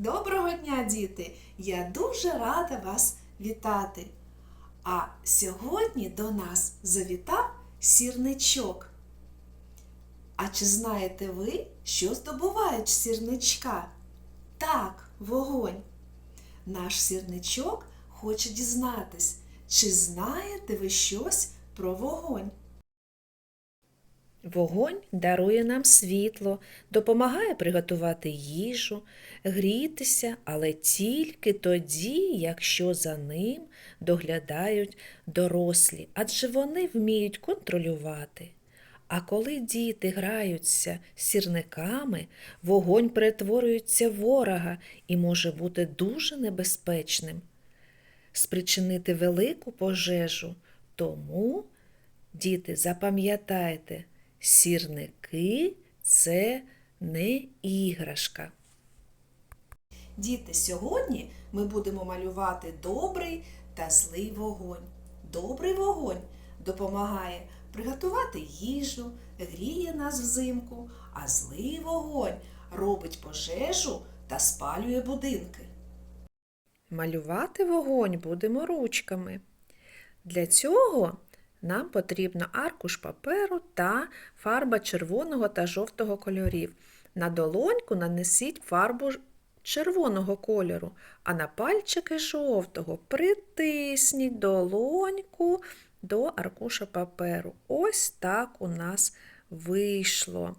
Доброго дня, діти! Я дуже рада вас вітати. А сьогодні до нас завітав сірничок. А чи знаєте ви, що здобувають сірничка? Так, вогонь. Наш сірничок хоче дізнатись, чи знаєте ви щось про вогонь? Вогонь дарує нам світло, допомагає приготувати їжу, грітися, але тільки тоді, якщо за ним доглядають дорослі, адже вони вміють контролювати. А коли діти граються сірниками, вогонь перетворюється в ворога і може бути дуже небезпечним, спричинити велику пожежу. Тому Діти, запам'ятайте, сірники це не іграшка. Діти, сьогодні ми будемо малювати добрий та злий вогонь. Добрий вогонь допомагає приготувати їжу, гріє нас взимку, а злий вогонь робить пожежу та спалює будинки. Малювати вогонь будемо ручками. Для цього нам потрібно аркуш паперу та фарба червоного та жовтого кольорів. На долоньку нанесіть фарбу червоного кольору, а на пальчики жовтого притисніть долоньку до аркуша паперу. Ось так у нас вийшло.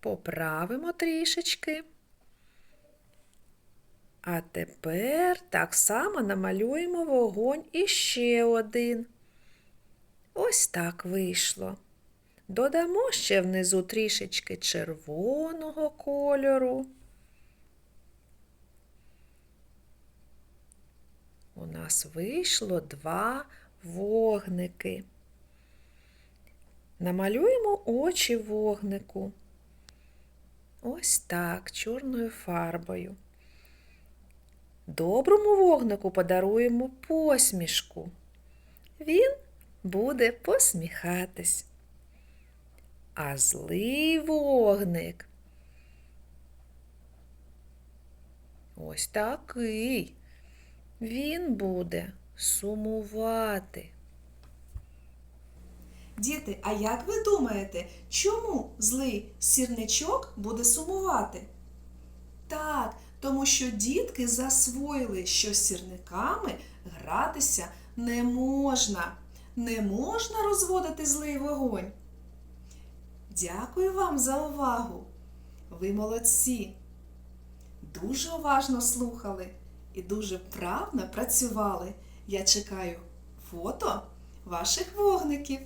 Поправимо трішечки. А тепер так само намалюємо вогонь іще один. Ось так вийшло. Додамо ще внизу трішечки червоного кольору. У нас вийшло два вогники. Намалюємо очі вогнику. Ось так, чорною фарбою. Доброму вогнику подаруємо посмішку. Він буде посміхатись. А злий вогник. Ось такий. Він буде сумувати. Діти, а як ви думаєте, чому злий сірничок буде сумувати? Так, тому що дітки засвоїли, що з сірниками гратися не можна. Не можна розводити злий вогонь. Дякую вам за увагу. Ви молодці. Дуже уважно слухали і дуже вправно працювали. Я чекаю фото ваших вогників.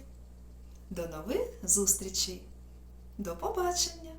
До нових зустрічей. До побачення!